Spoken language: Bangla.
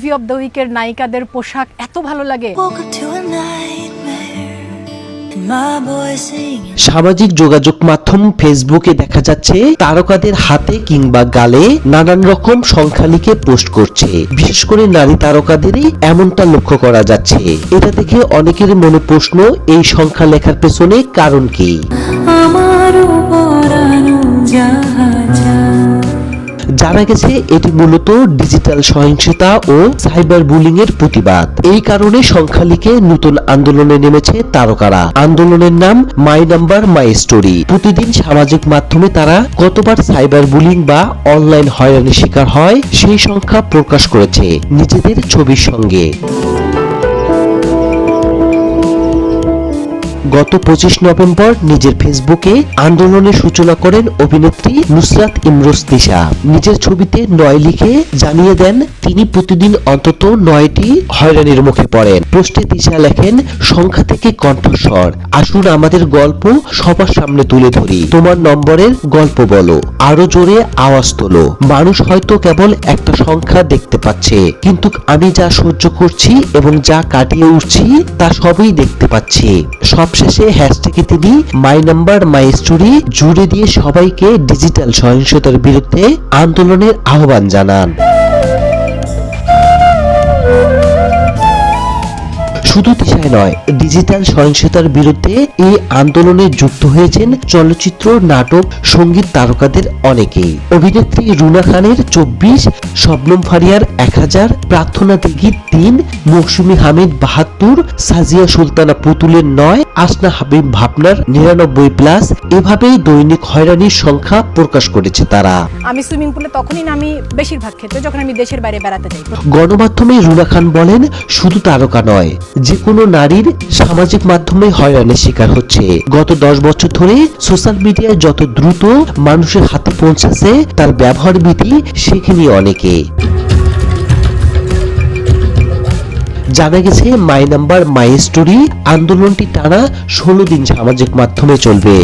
মুভি অফ দ্য উইকের নায়িকাদের পোশাক এত ভালো লাগে. সামাজিক যোগাযোগ মাধ্যম ফেসবুকে দেখা যাচ্ছে তারকাদের হাতে কিংবা গালে নানান রকম সংখ্যা লিখে পোস্ট করছে। বিশেষ করে নারী তারকাদেরই এমনটা লক্ষ্য করা যাচ্ছে। এটা দেখে অনেকের মনে প্রশ্ন এই সংখ্যা লেখার পেছনে কারণ কি? আমার জানা গেছে এটি মূলত ডিজিটাল সহিংসতা ও সাইবার বুলিং এর প্রতিবাদ। এই কারণে সংখ্যালিকে নতুন আন্দোলনে নেমেছে তারকারা। আন্দোলনের নাম মাই নাম্বার, মাই স্টোরি। প্রতিদিন সামাজিক মাধ্যমে তারা কতবার সাইবার বুলিং বা অনলাইন হয়রানির শিকার হয়, সেই সংখ্যা প্রকাশ করেছে নিজেদের ছবির সঙ্গে। গত পঁচিশ নভেম্বর নিজের ফেসবুকে আন্দোলনের সূচনা করেন অভিনেত্রী নুসরাত ইমরোজ তিশা নিজের ছবিতে নয় লিখে জানিয়ে দেন, তিনি প্রতিদিন অন্তত নয়টি হয়রানির মুখে পড়েন। পোস্টে তিশা লেখেন, সংখ্যা থেকে কণ্ঠস্বর। আসুন আমাদের গল্প সবার সামনে তুলে ধরি। তোমার নম্বরের গল্প বলো। আরও জোরে আওয়াজ তোলো। মানুষ হয়তো কেবল একটা সংখ্যা দেখতে পাচ্ছে, কিন্তু আমি যা সহ্য করছি এবং যা কাটিয়ে উঠছি তা সবই দেখতে পাচ্ছি। সবশেষে হ্যাশট্যাগে তিনি মাই নাম্বার মাই স্টোরি জুড়ে দিয়ে সবাইকে ডিজিটাল সহিংসতার বিরুদ্ধে আন্দোলনের আহ্বান জানান। শুধু দিশায় নয় ডিজিটাল সহিংসতার বিরুদ্ধে এই আন্দোলনে যুক্ত হয়েছেন চলচ্চিত্র নাটক সংগীত তারকাদের অনেকেই। অভিনেত্রী রুনা খানের চব্বিশ শবনম ফারিয়ার এক হাজার প্রার্থনা দিঘির তিন মৌসুমী হামিদ বাহাত্তর সাজিয়া সুলতানা পুতুলের নয় আসনা হাবিব ভাবনার নিরানব্বই প্লাস এভাবেই দৈনিক হয়রানির সংখ্যা প্রকাশ করেছে তারা। আমি সুইমিং পুলে তখনই নামি বেশিরভাগ ক্ষেত্রে যখন আমি দেশের বাইরে বেড়াতে যাই। গণমাধ্যমে রুনা খান বলেন শুধু তারকা নয় যে কোনো নারীর সামাজিক মাধ্যমে হয়রানির শিকার হচ্ছে। গত দশ বছর ধরে সোশ্যাল মিডিয়ায় যত দ্রুত মানুষের হাতে পৌঁছেছে, তার ব্যবহার বিধি শেখেনি অনেকে। জানা গেছে, মাই নাম্বার, মাই স্টোরি আন্দোলনটি টানা ষোলো দিন সামাজিক মাধ্যমে চলবে।